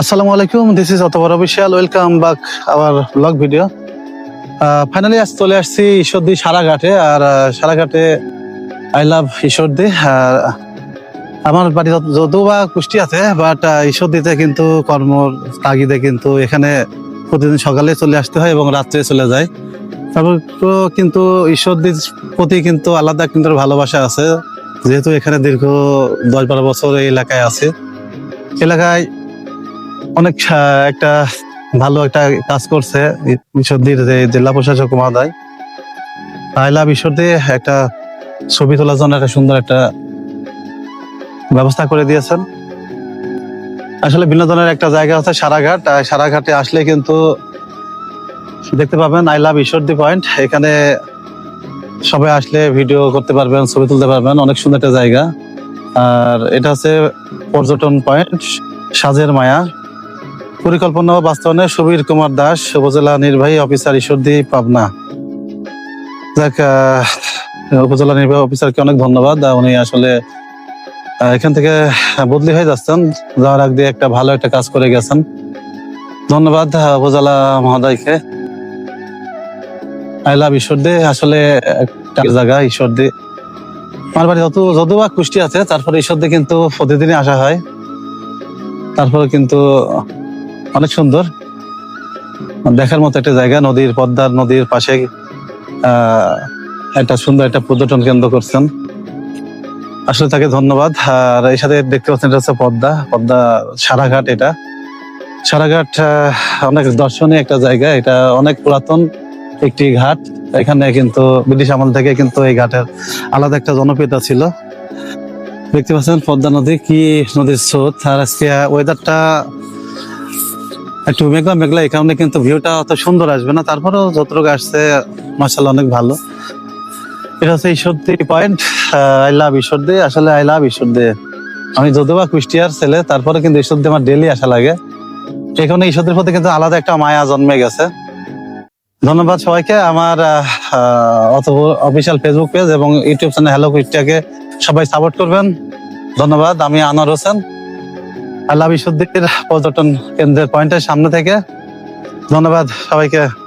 আসসালামু আলাইকুম this is অতবর official welcome back our vlog video finally আজ চলে আসছি ঈশ্বরদী সারাঘাটে, আর সারাঘাটে আই লাভ ঈশ্বরদী, আর, আমার বাড়ি যদিও বা কুষ্টি আছে বাট ঈশ্বরদীতে কিন্তু কর্ম তাগিদে কিন্তু এখানে প্রতিদিন সকালে চলে আসতে হয় এবং রাত্রে চলে যায়। তারপর কিন্তু ঈশ্বরদীর প্রতি কিন্তু আলাদা কিন্তু ভালোবাসা আছে, যেহেতু এখানে দীর্ঘ দশ বারো বছর এই এলাকায় আছে। এলাকায় অনেক একটা ভালো একটা কাজ করছে ঈশ্বরদীর যে জেলা প্রশাসক মহোদয়। আইলা ঈশ্বরদী একটা ছবি তোলার জন্য একটা সুন্দর একটা ব্যবস্থা করে দিয়েছেন। আসলে বিনোদনের একটা জায়গা আছে সারাঘাট সারাঘাটে আসলে কিন্তু দেখতে পাবেন আই লাভ ঈশ্বরদী পয়েন্ট। এখানে সবাই আসলে ভিডিও করতে পারবেন, ছবি তুলতে পারবেন, অনেক সুন্দর একটা জায়গা। আর এটা হচ্ছে পর্যটন পয়েন্ট, সাজের মায়া। পরিকল্পনা ও বাস্তবায়নে সুবীর কুমার দাস, উপজেলা নির্বাহী অফিসার ঈশ্বরদী, পাবনা। যাক উপজেলা নির্বাহী অফিসারকে অনেক ধন্যবাদ। উনি আসলে এখান থেকে বদলি হয়ে যাচ্ছেন। যাওয়ার আগ দিয়ে একটা ভালো একটা কাজ করে গেছেন। ধন্যবাদ উপজেলা মহোদয়কে। আই লাভ ঈশ্বরদী, আসলে একটা জায়গা ঈশ্বরদী। আমার বাড়ি যত বা কুষ্টি আছে, তারপরে ঈশ্বরদী কিন্তু প্রতিদিনই আসা হয়। তারপরে কিন্তু অনেক সুন্দর। দেখার মতো একটা জায়গা, নদীর পদ্মার নদীর পাশে একটা সুন্দর একটা পর্যটন কেন্দ্র করছেন। আসলে তাকে ধন্যবাদ। আর এই সাথে দেখতে পাচ্ছেন এটা হচ্ছে পদ্মা পদ্মা সারাঘাট এটা। সারাঘাট অনেক দর্শনীয় একটা জায়গা। এটা অনেক পুরাতন একটি ঘাট। এখানে কিন্তু ব্রিটিশ আমল থেকে কিন্তু এই ঘাটের আলাদা একটা জনপ্রিয়তা ছিল। দেখতে পাচ্ছেন পদ্মা নদী, কি নদীর স্রোত। আর আজকে ওয়েদারটা একটু মেঘলা মেঘলা, এই কারণে কিন্তু ভিউটা অত সুন্দর আসবে না। তারপরেও যতটুকু আসছে মার্শাল অনেক ভালো। এটা হচ্ছে Ishwardi point. I love Ishwardi. আসলে আই লাভ ঈশ্বরদী। আমি যদিও কুষ্টিয়ার ছেলে, তারপরে কিন্তু ঈশ্বরদী আমার ডেলি আসা লাগে। এখানে ঈশ্বরদীর প্রতি কিন্তু আলাদা একটা মায়া জন্মে গেছে। ধন্যবাদ সবাইকে। আমার অফিসিয়াল ফেসবুক পেজ এবং ইউটিউব চ্যানেল হ্যালো কুষ্টিয়াকে সবাই সাপোর্ট করবেন। ধন্যবাদ। আমি আনোয়ার হোসেন। আল্লাহ বিশুদ্ধির পর্যটন কেন্দ্রের পয়েন্টের সামনে থেকে। ধন্যবাদ সবাইকে।